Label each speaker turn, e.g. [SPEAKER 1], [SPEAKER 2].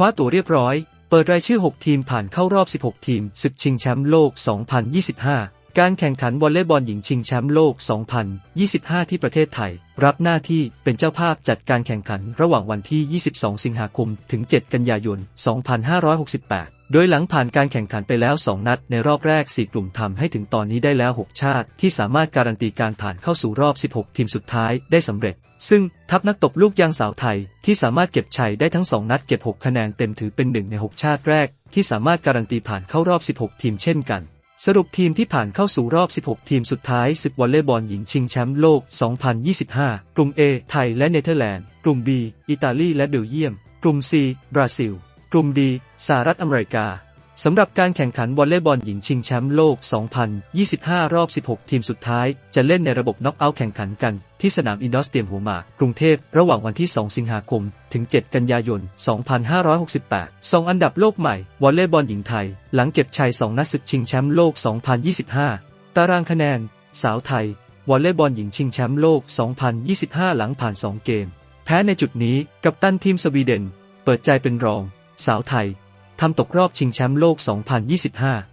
[SPEAKER 1] ว้าตั๋วเรียบร้อย เปิดรายชื่อ 6 ทีมผ่านเข้ารอบ 16 ทีมศึกชิงแชมป์โลก 2025 การแข่งขันวอลเลย์บอลหญิงชิงแชมป์โลก 2025 ที่ประเทศไทย รับหน้าที่เป็นเจ้าภาพจัดการแข่งขันระหว่างวันที่ 22 สิงหาคม ถึง 7 กันยายน 2568 โดยหลังผ่านการแข่งขันไปแล้ว 2 นัดในรอบแรก 4 กลุ่มทำให้ถึงตอนนี้ได้แล้ว 6 ชาติ ที่สามารถการันตีการผ่านเข้าสู่รอบ 16 ทีมสุดท้ายได้สำเร็จ ซึ่งทัพนักตบลูกยางสาวไทย ที่สามารถเก็บชัยได้ทั้ง 2 นัดเก็บ 6 คะแนนเต็มถือเป็นหนึ่งใน 6 ชาติแรก ที่สามารถการันตีผ่านเข้ารอบ 16 ทีมเช่นกัน สรุปทีมที่ผ่านเข้าสู่รอบ 16 ทีมสุดท้ายศึกวอลเลย์บอลหญิงชิงแชมป์โลก 2025 กลุ่ม A ไทยและเนเธอร์แลนด์ กลุ่ม B อิตาลีและเบลเยียม กลุ่ม C บราซิล กลุ่ม D สหรัฐอเมริกา สำหรับการแข่งขันวอลเลย์บอลหญิงชิงแชมป์โลก 2025 รอบ 16 ทีมสุดท้าย จะเล่นในระบบน็อกเอาท์แข่งขันกันที่สนามอินดอสเตียมหัวหมากกรุงเทพ ระหว่างวันที่ 2 สิงหาคม ถึง 7 กันยายน 2568 2 อันดับโลกใหม่ วอลเลย์บอลหญิงไทย หลังเก็บชัย 2 นัดศึกชิงแชมป์โลก 2025 ตารางคะแนน สาวไทย วอลเลย์บอลหญิงชิงแชมป์โลก 2025 หลังผ่าน 2 เกม แพ้ในจุดนี้ กับตันทีมสวีเดน เปิดใจเป็นรอง สาวไทย ทำตกรอบชิงแชมป์โลก 2025